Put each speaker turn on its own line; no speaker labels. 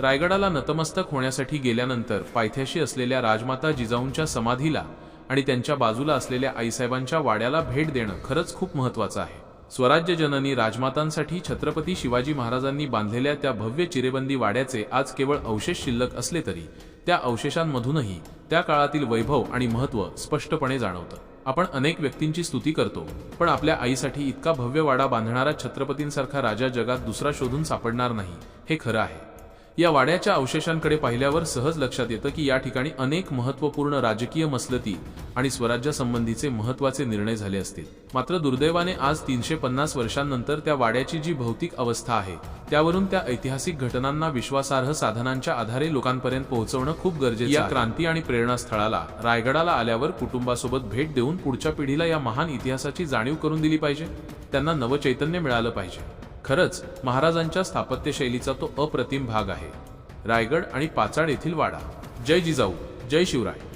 रायगडाला नतमस्तक होण्यासाठी गेल्यानंतर पायथ्याशी असलेल्या राजमाता जिजाऊंच्या समाधीला आणि त्यांच्या बाजूला असलेल्या आईसाहेबांच्या वाड्याला भेट देणं खरंच खूप महत्वाचं आहे. स्वराज्य जननी राजमातांसाठी छत्रपती शिवाजी महाराजांनी बांधलेल्या त्या भव्य चिरेबंदी वाड्याचे आज केवळ अवशेष शिल्लक असले तरी त्या अवशेषांमधूनही त्या काळातील वैभव आणि महत्त्व स्पष्टपणे जाणवतं. आपण अनेक व्यक्तींची स्तुती करतो पण आपल्या आईसाठी इतका भव्य वाडा बांधणारा छत्रपतींसारखा राजा जगात दुसरा शोधून सापडणार नाही हे खरं आहे. या वाड्याच्या अवशेषांकडे पाहिल्यावर सहज लक्षात येतं की या ठिकाणी अनेक महत्त्वपूर्ण राजकीय मसलती आणि स्वराज्यासंबंधीचे महत्त्वाचे निर्णय झाले असतील. मात्र दुर्दैवाने आज तीनशे पन्नास वर्षांनंतर त्या वाड्याची जी भौतिक अवस्था आहे त्यावरून त्या ऐतिहासिक घटनांना विश्वासार्ह साधनांच्या आधारे लोकांपर्यंत पोहोचवणं खूप गरजेचं या क्रांती आणि प्रेरणास्थळाला रायगडाला आल्यावर कुटुंबासोबत भेट देऊन पुढच्या पिढीला या महान इतिहासाची जाणीव करून दिली पाहिजे. त्यांना नवचैतन्य मिळालं पाहिजे. खरंच महाराजांच्या स्थापत्यशैलीचा तो अप्रतिम भाग आहे. रायगड आणि पाचाड येथील वाडा. जय जिजाऊ जय शिवराय.